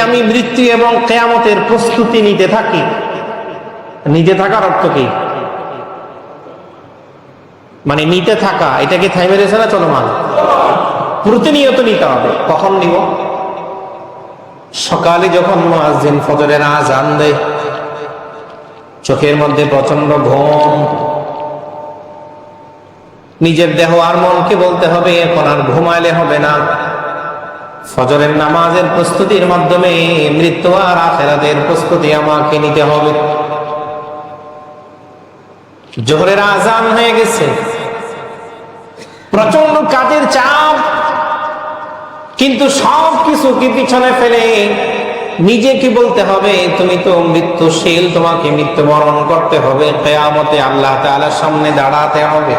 আমি মৃত্যু এবং কেয়ামতের প্রস্তুতি নিতে থাকি। নিতে থাকার অর্থ কি? মানে নিতে থাকা, এটা কি থাইমে রয়েছে না চলমান? প্রতিনিয়ত নিতে হবে। কখন নিব? সকালে যখন মুয়াজ্জিন ফজরের আজান দেয়, চোখের মধ্যে প্রচণ্ড ঘুম। নিজের দেহ আর মনকে বলতে হবে, এখন আর ঘুমাইলে হবে না। ফজরের নামাজের প্রস্তুতির মাধ্যমে মৃত্যু আর আখেরাতের প্রস্তুতি আমাকে নিতে হবে। জোহরের আজান হয়ে গেছে। প্রচণ্ড কাজের চাপ, কিন্তু সব কিছুকে পিছনে ফেলে নিজেকে বলতে হবে? তুমি তো মৃত্যুশীল, তোমাকে মৃত্যুবরণ করতে হবে। কেয়ামতে আল্লাহ তাআলার সামনে দাঁড়াতে হবে।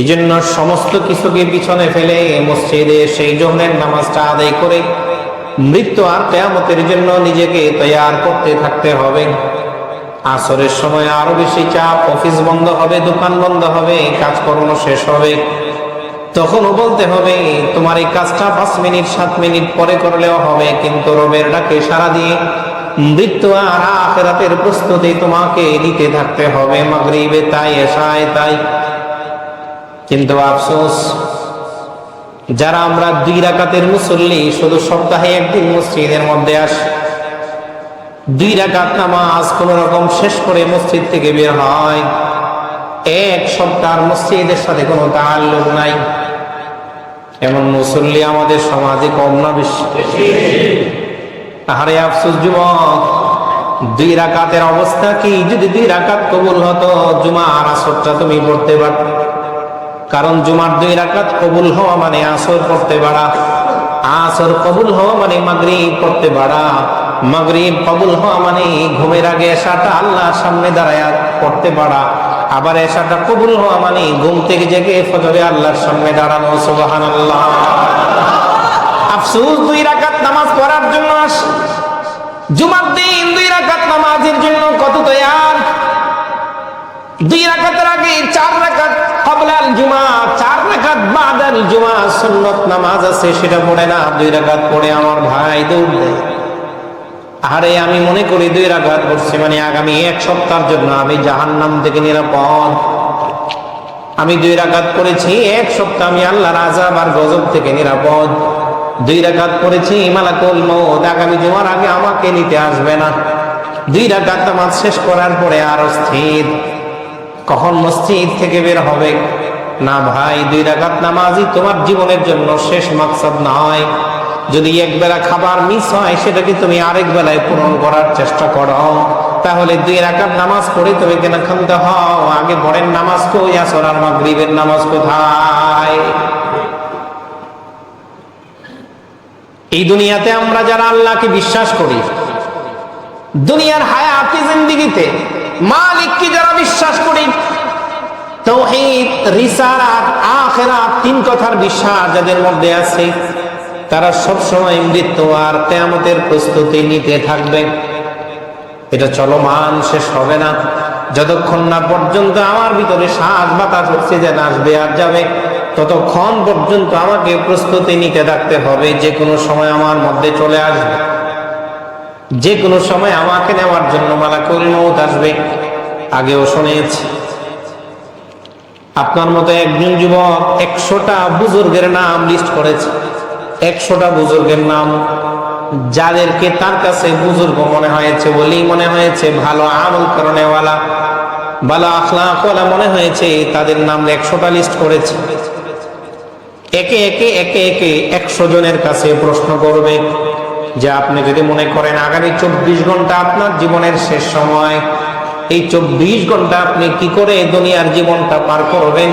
এই জন্য সমস্ত কিছুকে পিছনে ফেলে মসজিদে সেই জোহরের নামাজটা আদায় করে মৃত্যু আর কেয়ামতের জন্য নিজেকে তৈয়ার করতে থাকতে হবে। আসরের সময় আরও বেশি চাপ, অফিস বন্ধ হবে, দোকান বন্ধ হবে কাজকর্ম শেষ হবে। তখনও বলতে হবে, তোমার এই কাজটা পাঁচ মিনিট, সাত মিনিট পরে করলেও হবে, কিন্তু রবের ডাকে সারা দিয়ে মৃত্যু আর আখেরাতের প্রস্তুতি তোমাকে নিতে থাকতে হবে। মাগরিবে তাই এসায় তাই। কিন্তু আফসোস, যারা আমরা দুই রাকাতের মুসল্লি, শুধু সপ্তাহে একদিন মসজিদের মধ্যে আস। দুই রাকাত নামাজ কোন রকম শেষ করে মসজিদ থেকে বের হয়। এক সপ্তাহ মসজিদের সাথে কোনো তাল্লুক নাই। এমন মুসল্লি আমাদের সমাজে কম না বেশি। আরে আফসোস যুবক, দুই রাকাতের অবস্থা কি? যদি দুই রাকাত কবুল হতো জুমা আর আসরটা তুমি পড়তে পারত। কারণ জুমার দুই রাকাত কবুল হওয়া মানে আসর পড়তে পারা আসর কবুল হওয়া মানে মাগরিব পড়তে পারা মাগরিব কবুল হওয়া মানে ঘুমের আগে এসাটা আল্লাহর সামনে দাঁড়ায় পড়তে পারা আবার এসাটা কবুল হওয়া মানে ঘুম থেকে জেগে ফজরে আল্লাহর সামনে দাঁড়ানো, সুবহানাল্লাহ। আফসোস, দুই রাকাত নামাজ পড়ার জন্য আস। জুমার দিন দুই রাকাত নামাজের জন্য কত তৈয়ার। দুই রাকাতের আগে চার রাকাত আমার ভাই দৌড়। দেয় আরে, আমি মনে করি দুই পড়ছি মানে আগামী এক সপ্তাহের জন্য আমি জাহান্নাম থেকে নিরাপদ। আমি দুই রাকাত করেছি এক সপ্তাহ আমি আল্লাহর আজাব আর গজব থেকে নিরাপদ। দুই রাকাত পড়েছি, মালাকুল মৌত আগামী জুমার আগে আমাকে নিতে আসবে না। দুই রাকাত নামাজ শেষ করার পরে আর স্থির কখন মসজিদ থেকে বের হবে? না ভাই, দুই রাকাত নামাজই তোমার জীবনের জন্য শেষ মাকসাদ নয়। যদি এক বেলা খাবার মিস হয় সেটাকে তুমি আরেক বেলায় পূরণ করার চেষ্টা করো? তাহলে দুই রাকাত নামাজ পড়ে তুমি কেন ক্ষান্ত হও? আগে পরের নামাজ কই? আসর আর মাগরিবের নামাজ কোথায়? এই দুনিয়াতে আমরা যারা আল্লাহকে বিশ্বাস করি, দুনিয়ার হায়াতি জিন্দিগিতে? মালিককে যারা বিশ্বাস করি? তৌহিদ, রিসালাত, আখিরাত, তিন কথার বিশ্বাস যাদের মধ্যে আছে, তারা সব সময় মৃত্যু আর কিয়ামতের প্রস্তুতি নিতে থাকবে। এটা চলমান, শেষ হবে না। যতক্ষণ না পর্যন্ত আমার ভিতরে শ্বাস বাতাস অক্সিজেন আসবে আর যাবে, ততক্ষণ পর্যন্ত আমাকে প্রস্তুতি নিতে থাকতে হবে। যে কোনো সময় আমার মধ্যে চলে আসবে। যে কোনো সময় আমাকে নেওয়ার জন্য মালাকুল মৌত আসবে। আগেও শুনেছি। আপনার মতো একজন যুবক একশোটা বুজুর্গের নাম লিস্ট করেছে। একশোটা বুজুর্গের নাম। যাদেরকে তার কাছে বুজুর্গ মনে হয়েছে বলেই মনে হয়েছে ভালো আমল করণেওয়ালা ভালো আখলাকওয়ালা মনে হয়েছে, তাদের নাম একশোটা লিস্ট করেছে। একে একে একে একে একশো জনের কাছে প্রশ্ন করবে যে আপনি যদি মনে করেন আগামী চব্বিশ ঘণ্টা আপনার জীবনের শেষ সময়, এই চব্বিশ ঘণ্টা আপনি কি করে দুনিয়ার জীবনটা পার করবেন?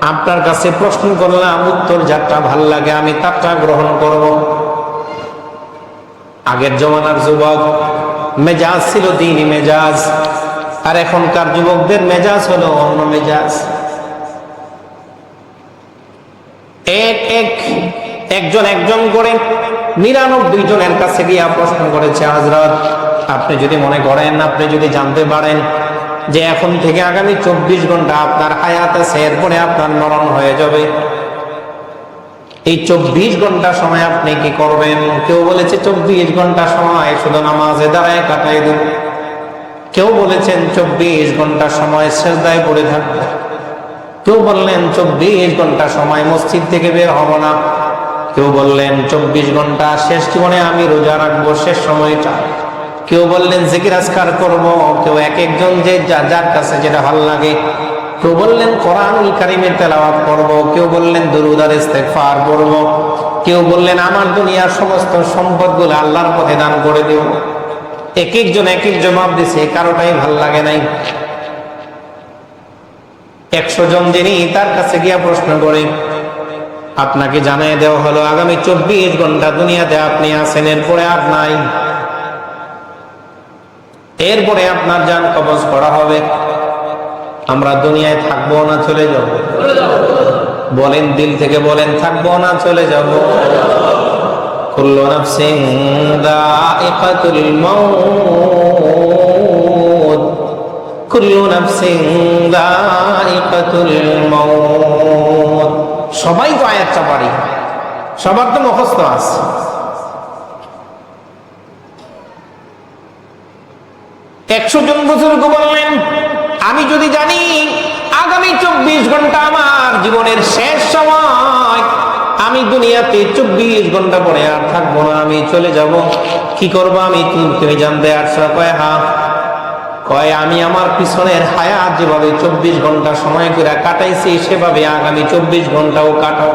আপনার কাছে প্রশ্ন করলাম, উত্তর যারটা ভালো লাগে আমি তারটা গ্রহণ করব। আগের জমানার যুবক, মেজাজ ছিল দিনই মেজাজ, আর এখনকার যুবকদের মেজাজ হলো অন্য মেজাজ। এক এক, একজন একজন করে নিরানব্বই জনের কাছে গিয়া প্রশ্ন করেছে হাজরত আপনি যদি মনে করেন, আপনি যদি জানতে পারেন যে এখন থেকে আগামী চব্বিশ ঘণ্টা আপনার হায়াত আছে, এরপরে আপনার মরণ হয়ে যাবে। এই চব্বিশ ঘণ্টা সময় আপনি কি করবেন? কেউ বলেছে, চব্বিশ ঘণ্টা সময় শুধু নামাজে দাঁড়ায় কাটাই দেব। কেউ বলেছেন, চব্বিশ ঘণ্টা সময় শ্রদ্ধায় পড়ে থাকবে। কেউ বললেন, চব্বিশ ঘণ্টা সময় মসজিদ থেকে বের হব না। কেউ বললেন, চব্বিশ ঘণ্টা শেষ জীবনে আমি রোজা রাখব, শেষ সময়টা কেউ বললেন, জিকির করব। কেউ এক একজন যে যা- যার কাছে যেটা ভালো লাগে। কেউ বললেন, কোরআনুল কারিমের তেলাওয়াত করব। কেউ বললেন, দরুদার ইস্তেগফার পড়ব। কেউ বললেন, আমার দুনিয়ার সমস্ত সম্পদগুলো আল্লাহর পথে দান করে দেব। এক একজন এক এক জবাব দিছে, কারোটাই ভালো লাগে নাই। একশো জন যিনি তার কাছে গিয়া প্রশ্ন করে আপনাকে জানিয়ে দেওয়া হলো, আগামী চব্বিশ ঘণ্টা দুনিয়াতে আপনি আছেন, এরপরে আর নাই। এরপরে আপনার যান কবজ করা হবে। আমরা দুনিয়ায় থাকব না, চলে যাব। বলেন দিল থেকে বলেন, থাকব না, চলে যাব। কুল্লু নাফসিন দাইকাতুল মাউত। কুল্লু নাফসিন দাইকাতুল মাউত। সবাই তো আয়াতটা পারি সবার তো মুখস্থ আছে। একশো জন বুজুর্গ বললেন, আমি যদি জানি আগামী চব্বিশ ঘণ্টা আমার জীবনের শেষ সময়, আমি দুনিয়াতে চব্বিশ ঘণ্টা পরে আর থাকব না, আমি চলে যাব। কি করব আমি? তুমি জানতে আসছো কয় হা কয় আমি আমার পিছনের হায়াত যেভাবে চব্বিশ ঘণ্টা সময় করে কাটাইছি, সেভাবে আগামী চব্বিশ ঘন্টাও কাটাও।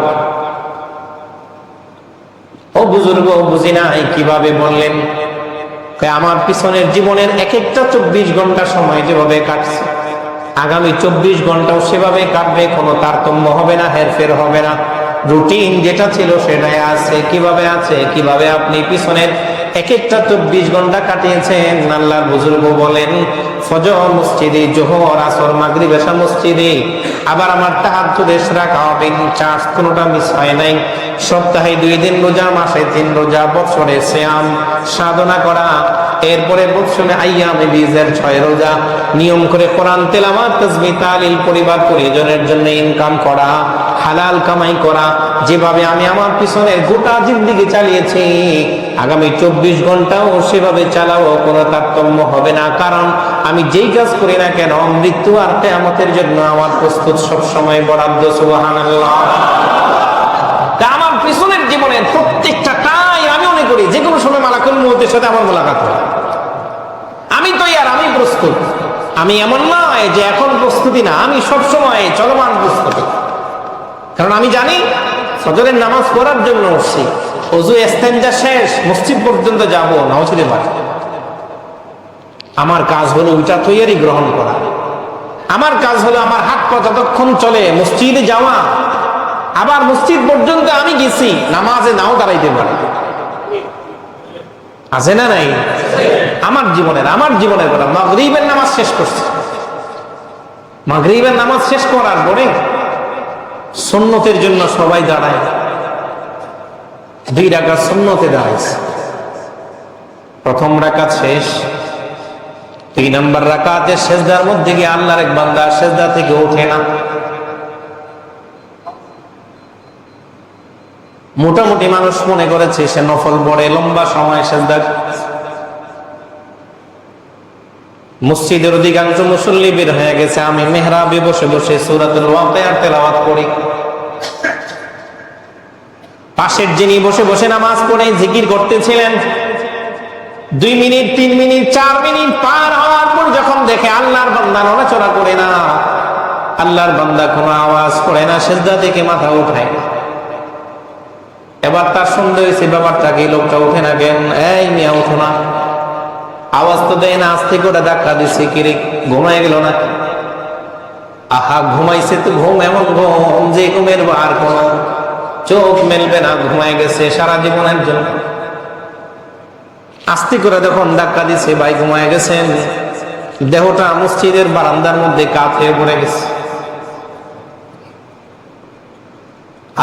ও বুজুর্গ, বুঝি নাই কীভাবে বললেন? আমার পিছনের জীবনের এক একটা চব্বিশ ঘণ্টা সময় যেভাবে কাটছে, আগামী চব্বিশ ঘন্টাও সেভাবে কাটবে, কোনো তারতম্য হবে না, হেরফের হবে না। রুটিন যেটা ছিল সেটাই আছে, কীভাবে আছে, কীভাবে আপনি পিছনের এক একটা চব্বিশ ঘণ্টা কাটিয়েছেন। আল্লাহর বুজুর্গ বলেন, ফজর মসজিদে, জোহর, আসর, মাগরিব এসা মসজিদে আবার আমার তাহাজ্জুদের রাখা হবে। চার্জ কোনোটা মিস হয় নাই। সপ্তাহে দুই দিন রোজা, মাসে তিন রোজা বছরে শ্যাম সাধনা করা, এরপরে বৎসরে আইয়ামে বীজের ছয় রোজা। নিয়ম করে কোরআন তেলামাত তাসবি তালিল, পরিবার, পরিজনের জন্য ইনকাম করা। হালাল কামাই করা, যেভাবে আমি আমার পিছনের গোটা জিন্দিগি চালিয়েছি, আগামী চব্বিশ ঘন্টাও সেভাবে চালাও, কোনো তারতম্য হবে না। কারণ আমি যেই কাজ করি না কেন, মৃত্যু আর কেয়ামতের জন্য আমার প্রস্তুত সবসময় বরাদ্দ, সুবহানাল্লাহ। তা আমার পিছনের জীবনের প্রত্যেকটা টাই আমি মনে করি যে কোনো সময় মালাকুল মুহূর্তের সাথে আমার মোলাকাত হয়। আমি তো আর আমি প্রস্তুত। আমি এমন নয় যে এখন প্রস্তুতি না, আমি সবসময় চলমান প্রস্তুতি। কারণ আমি জানি ফজরের নামাজ পড়ার জন্য উঠছি। অজু এস্তেঞ্জা শেষ, মসজিদ পর্যন্ত যাব নাওছিতে পারি আমার কাজ হলো ওইটা তৈরি গ্রহণ করা। আমার কাজ হলো আমার হাত পা যতক্ষণ চলে মসজিদে যাওয়া। আবার মসজিদ পর্যন্ত আমি গেছি, নামাজে নাও দাঁড়াইতে পারি। আছে না নাই? আমার জীবনের আমার জীবনের কথা। মাগরিবের নামাজ শেষ করছি। মাগরিবের নামাজ শেষ করার পরে সুন্নতের জন্য সবাই দাঁড়ায়। দুই রাকাত সুন্নতে দাঁড়াইছে। প্রথম রাকাত শেষ। দুই নম্বর রাকাতের শেষদার মধ্যে গিয়ে আল্লাহর এক বান্দা শেষদা থেকে ওঠে না। মোটামুটি মানুষ মনে করেছে সে নফল পড়ে, লম্বা সময় সেজদা মসজিদের অধিকাংশ মুসল্লি বের হয়ে গেছে। আমি মেহরাবে বসে বসে সূরাতুল ওয়াকিয়ার তেলাওয়াত করি। পাশের যিনি বসে বসে নামাজ পড়ে, জিকির করতেছিলেন। দুই মিনিট, তিন মিনিট, চার মিনিট পার হওয়ার পর যখন দেখে আল্লাহর বান্দা নড়াচড়া করে না, আল্লাহর বান্দা কোনো আওয়াজ করে না, সেজদা থেকে মাথা উঠায়। এবার তার সন্দেহ হয়েছে, ব্যাপারটা কি? লোকটা উঠে না কেন? এই মিয়া উঠো না। আওয়াজ তো দেয় না আস্তে করে ধাক্কা দিচ্ছে কিরে ঘুমায় গেল না? আহা, ঘুমাইছে তো ঘুম, এমন ঘুম যে ঘুমের আর কোন। চোখ মেলবে না, ঘুমায় গেছে, সারা জীবনের জন্য আস্তে করে দেখুন ধাক্কা দিছে, ভাই ঘুমায় গেছেন। দেহটা মসজিদের বারান্দার মধ্যে কাত হয়ে পড়ে গেছে।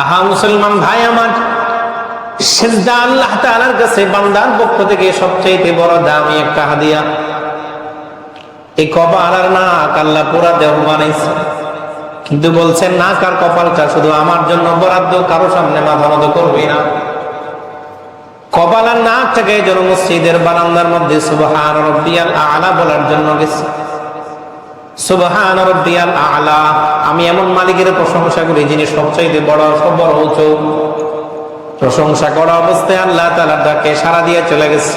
আহা, মুসলমান ভাই আমার সেজদা আল্লাহ তাআলার কাছে বান্দার পক্ষ থেকে সবচেয়ে বড় দামি একটা হাদিয়া। এই কপাল আর নাক আল্লাহ পুরা দেহ বানাইছে। কিন্তু বলছেন না কার কপালটা শুধু আমার জন্য বরাদ্দ, কারও সামনে মাথা মতো করবি না। কপাল আর নাক থেকে যেন মসজিদের বারান্দার মধ্যে সুবহান রব্বিয়াল আলা বলার জন্য গেছে। সুবহান রব্বিয়াল আলা, আমি এমন মালিকের প্রশংসা করি যিনি সবচাইতে বড় সব বড় উঁচু। প্রশংসা করা অবস্থায় আল্লাহ তালার ডাকে সারা দিয়ে চলে গেছে।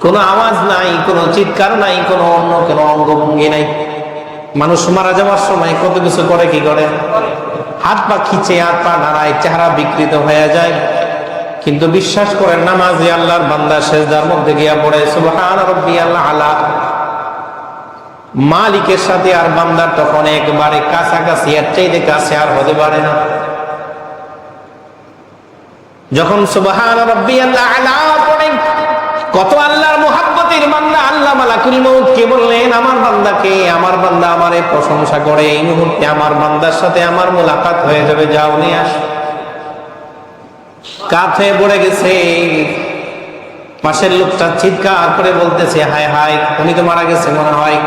কোনো আওয়াজ নাই, কোনো চিৎকার নাই, কোনো অন্য কোনো অঙ্গভঙ্গি নাই। মানুষ মারা যাওয়ার সময় কত কিছু করে, কি করে? হাত পা খিচে, হাত পা নাড়ায়, চেহারা বিকৃত হয়ে যায়। কিন্তু বিশ্বাস করেন, নামাজি আল্লাহর বান্দা শেষদার মধ্যে গিয়া পড়ে, সুবহান রব্বি আল্লাহ আলা। মালিকের সাথে আর বান্দার তখন একবারে কাছাকাছি, এর চাইতে কাছে আর হতে পারে না। যখন সুবহান কত আল্লাহর মোহাব্বতের বান্দা, আল্লাহ মালাকুল মউত কে বললেন, আমার বান্দাকে, আমার বান্দা আমারে প্রশংসা করে, এই মুহূর্তে আমার বান্দার সাথে আমার মোলাকাত হয়ে যাবে, যাও, নিয়ে আস। কাঁথে পড়ে গেছে। পাশের লোকটা চিৎকার করে বলতেছে, হায় হায়, উনি তো মারা গেছে মনে হয়।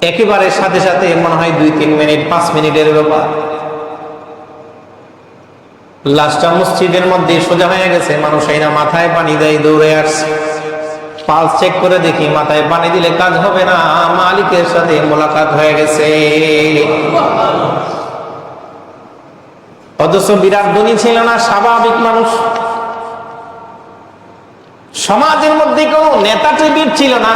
একেবারে সাথে সাথে মনে হয় দুই, তিন মিনিট, পাঁচ মিনিটের ব্যাপার। লাশটা মসজিদের মধ্যে সোজা হয়ে গেছে। মানুষ এই না মাথায় পানি দেয়, দৌড়ে আসছে। চেক করে দেখি, মাথায় পানি দিলে কাজ হবে না। মালিকের সাথে মোলাকাত হয়ে গেছে। অথচ বিরাট ধনী ছিল না, স্বাভাবিক মানুষ। সমাজের মধ্যে কোনো নেতা টিভির ছিল না।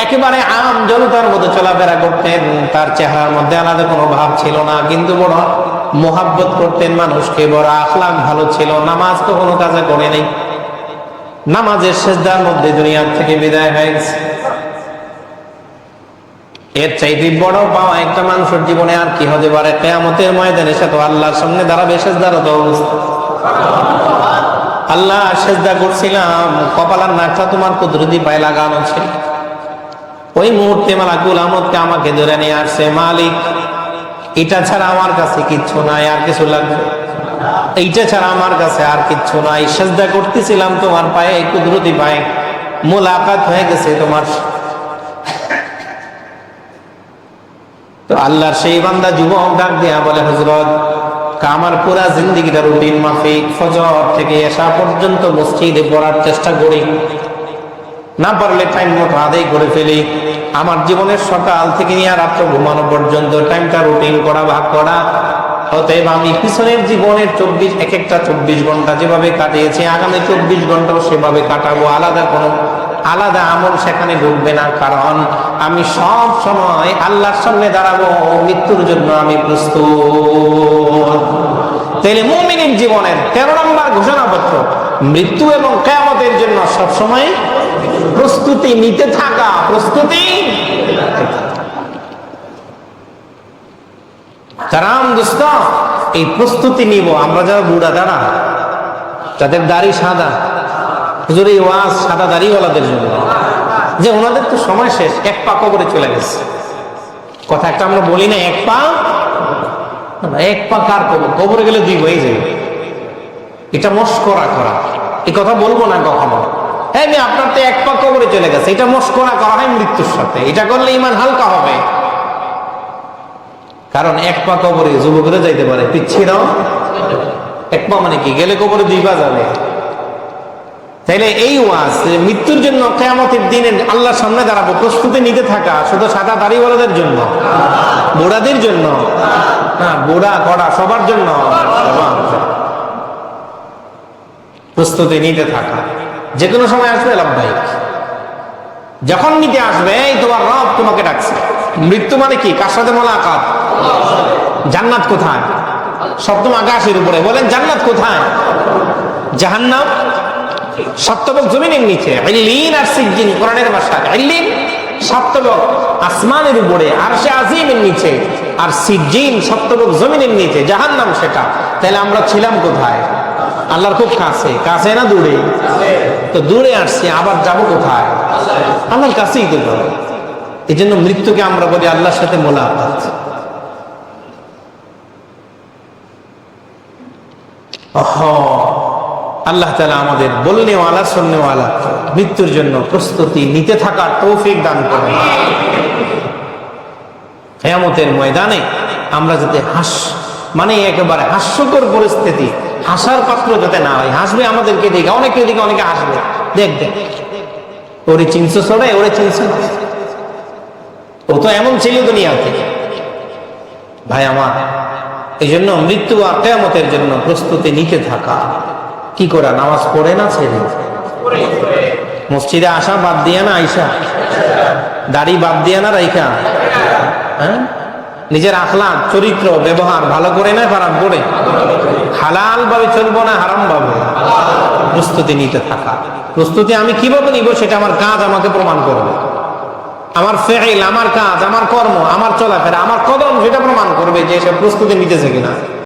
একেবারে আম জনতার মতো চলাফেরা করতেন। তার চেহারার মধ্যে আলাদা কোনো ভাব ছিল না। কিন্তু বড় মোহাব্বত করতেন মানুষকে, বড় আখলাক ভালো ছিল। নামাজ তো কোনো কাজে করে নেই। নামাজের শেষদার মধ্যে দুনিয়ার থেকে বিদায় হয়ে গেছে। এর চাইতে বড় পাওয়া একটা মানুষের জীবনে আর কি হতে পারে? কেয়ামতের ময়দানে সে তো আল্লাহর সামনে দাঁড়াবে শেষদার তো অবস্থা। আল্লাহ সেজদা করছিলাম কপালার নাকটা তোমার কুদরতি পায়ে লাগানো ছিল। ওই মুহূর্তে মালাকুল আহমদকে আমাকে ধরে নিয়ে আসছে, মালিক এটা ছাড়া আমার কাছে কিচ্ছু নাই, আর কিছু লাগবে? এইটা ছাড়া আমার কাছে আর কিচ্ছু নাই। সেজদা করতেছিলাম তোমার পায়ে কুদরতি পায়ে। মোলাকাত হয়ে গেছে তোমার। তো আল্লাহর সেই বান্দা যুবক ডাক দিয়া বলে, হজরত, আমার পুরা জিন্দিগিটা রুটিন মাফিক। ফজর থেকে এসা পর্যন্ত মসজিদে পড়ার চেষ্টা করি। না পারলে টাইম মতো আদায় করে ফেলি। আমার জীবনের সকাল থেকে নিয়ে রাত্র ঘুমানো পর্যন্ত টাইমটা রুটিন করা, ভাগ করা। অতএব আমি পিছনের জীবনের চব্বিশ, এক একটা চব্বিশ ঘণ্টা যেভাবে কাটিয়েছি, আগামী চব্বিশ ঘন্টাও সেভাবে কাটাবো। আলাদা কোনো, আলাদা আমল সেখানে ঢুকবে না। কারণ আমি সব সময় আল্লাহর সামনে দাঁড়াবো, মৃত্যুর জন্য আমি প্রস্তুত। তাহলে মুমিনের জীবনের তেরো নম্বর ঘোষণাপত্র, মৃত্যু এবং কেয়ামতের জন্য সব সময় প্রস্তুতি নিতে থাকা, প্রস্তুতি কারণ দোস্ত, এই প্রস্তুতি নিব। আমরা যারা বুড়া দাঁড়া যাদের দাড়ি সাদা, হুজুর, এই ওয়াজ সাদা জন্য। যে ওনাদের তো সময় শেষ, এক পা কবরে চলে গেছে। কথা একটা আমরা বলি না, এক পা? এক পা কার কবর? কবরে গেলে দুই হয়ে যাবে। এটা মস্করা করা। এই কথা বলব না কখনো। হ্যাঁ আপনার তো এক পা কবরে চলে গেছে। এটা মস্করা করা হয় মৃত্যুর সাথে। এটা করলে ইমান হালকা হবে। কারণ এক পা কবরে যুবকরা যাইতে পারে। পিচ্ছিরাও এক পা মানে কি? গেলে কবরে দুই পা যাবে তাইলে এই ওয়াজ মৃত্যুর জন্য কেয়ামতের দিনে আল্লাহর সামনে দাঁড়াবো, প্রস্তুতি নিতে থাকা, শুধু সাদা দাড়িওয়ালাদের জন্য, বুড়াদের জন্য, না, বুড়া, কড়া সবার জন্য। প্রস্তুতি নিতে থাকা। যে কোনো সময় আসবে লাভবাহিক যখন নিতে আসবে, এই তোমার রব তোমাকে ডাকছে। মৃত্যু মানে কি? কার সাথে মোলাকাত? জান্নাত কোথায়? সপ্তম আকাশের উপরে। বলেন, জান্নাত কোথায়? জাহান্নাম। সপ্তবক জমিনের নিচে। ইল্লিন আর সিজ্জিন, কোরআনের ভাষা ইল্লিন সপ্তবক আসমানের উপরে আর সে আজিমের নিচে। আর সিজ্জিন সপ্তবক জমিনের নিচে। জাহান্নাম সেটা। তাহলে আমরা ছিলাম কোথায়? আল্লাহর খুব কাছে কাছে না দূরে? তো দূরে আসছি, আবার যাব কোথায়? আল্লাহর কাছেই তো এই জন্য মৃত্যুকে আমরা বলি আল্লাহর সাথে মোলাকাত। আল্লাহ তালা আমাদের বলনেওয়ালা, শোননেওয়ালা, মৃত্যুর জন্য প্রস্তুতি নিতে থাকার তৌফিক দান করে হেয়ামতের ময়দানে আমরা যাতে হাস মানে একেবারে হাস্যকর পরিস্থিতি হাসার পাত্র যাতে না হয়। হাসবে আমাদেরকে দেখে অনেকে দিকে অনেকে হাসবে। দেখ দেখ। ওরে চিনছো সরে ওরে চিনছো ও তো এমন ছিল দুনিয়াতে ভাই, আমার এই জন্য মৃত্যু আর কেয়ামতের জন্য প্রস্তুতি নিতে থাকা। কি করা, নামাজ পড়ে না ছেড়ে? মসজিদে আসা বাদ দিয়ে না আইসা? দাড়ি বাদ দিয়া না রাইখা? হ্যাঁ? নিজের আখলাদ চরিত্র, ব্যবহার ভালো করে না, খারাপ করে? হালাল ভাবে চলবো না, হারাম ভাবে? প্রস্তুতি নিতে থাকা। প্রস্তুতি আমি কীভাবে নিব সেটা আমার কাজ আমাকে প্রমাণ করবে। আমার ফেল আমার কাজ, আমার কর্ম, আমার চলাফেরা, আমার কদম, সেটা প্রমাণ করবে যে সে প্রস্তুতি নিতেছে কিনা।